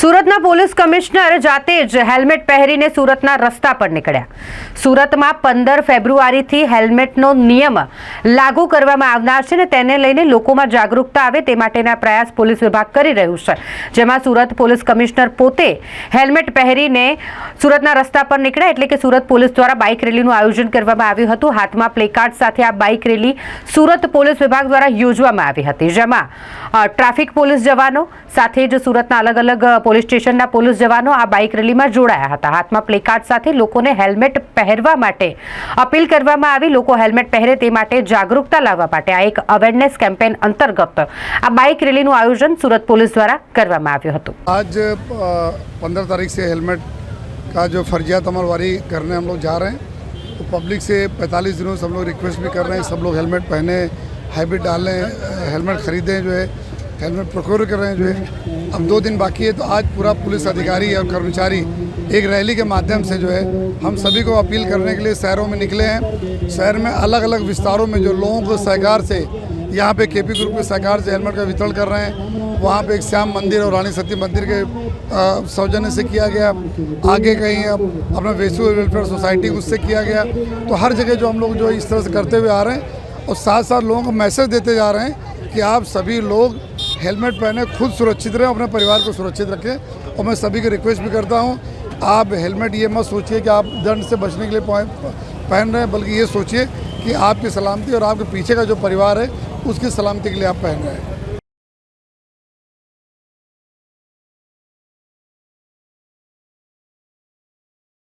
સુરતના police commissioner જાતે જ હેલ્મેટ પહેરીને સુરતના રસ્તા પર નીકળ્યા. સુરતમાં પંદર ફેબ્રુઆરીથી હેલ્મેટનો નિયમ લાગુ કરવામાં આવનાર છે ને તેને લઈને લોકોમાં જાગૃતતા આવે તે માટેના પ્રયાસ પોલીસ વિભાગ કરી રહ્યું છે. જેમાં સુરત પોલીસ કમિશનર પોતે હેલ્મેટ પહેરીને સુરતના રસ્તા પર નીકળ્યા એટલે કે સુરત પોલીસ દ્વારા બાઇક રેલીનું આયોજન કરવામાં આવ્યું હતું. હાથમાં પ્લેકાર્ડ સાથે આ બાઇક રેલી સુરત પોલીસ વિભાગ દ્વારા યોજવામાં આવી હતી. જેમાં ટ્રાફિક પોલીસ જવાનો સાથે જ સુરતના અલગ અલગ પોલીસ સ્ટેશનના પોલીસ જવાનો આ બાઇક રેલીમાં જોડાયા હતા હાથમાં પ્લેકાર્ડ સાથે લોકોને હેલ્મેટ પહેરવા માટે અપીલ કરવામાં આવી લોકો હેલ્મેટ પહેરે તે માટે જાગૃતતા લાવવા માટે આ એક અવેરનેસ કેમ્પેન અંતર્ગત આ બાઇક રેલીનું આયોજન સુરત પોલીસ દ્વારા કરવામાં આવ્યું હતું आज पंद्रह तारीख से हेलमेट का जो फर्जियात अमलवारी करने हम लोग जा रहे हैं तो पब्लिक से 45 दिनों से हम लोग रिक्वेस्ट भी कर रहे हैं सब लोग हेलमेट पहने हाइब्रिड डालें हेलमेट खरीदें जो है हेलमेट प्रोक्योर कर रहे हैं जो है। अब दो दिन बाकी है तो आज पूरा पुलिस अधिकारी और कर्मचारी एक रैली के माध्यम से जो है, हम सभी को अपील करने के लिए शहरों में निकले हैं। शहर में अलग अलग विस्तारों में जो लोगों को सहकार से, यहाँ पे केपी ग्रुप के सहकार से हेलमेट का वितरण कर रहे हैं। वहाँ पे एक श्याम मंदिर और रानी सती मंदिर के सौजन्य से किया गया। आगे कहीं अब अपना वेसु वेलफेयर सोसाइटी उससे किया गया। तो हर जगह जो हम लोग जो इस तरह से करते हुए आ रहे हैं, और साथ साथ लोगों को मैसेज देते जा रहे हैं कि आप सभी लोग हेलमेट पहने, खुद सुरक्षित रहें, अपने परिवार को सुरक्षित रखें। और मैं सभी को रिक्वेस्ट भी करता हूँ, आप हेलमेट ये मत सोचिए कि आप दंड से बचने के लिए पह- पहन रहे हैं, बल्कि ये सोचिए कि आपकी सलामती और आपके पीछे का जो परिवार है, उसकी सलामती के लिए आप पहन रहे हैं।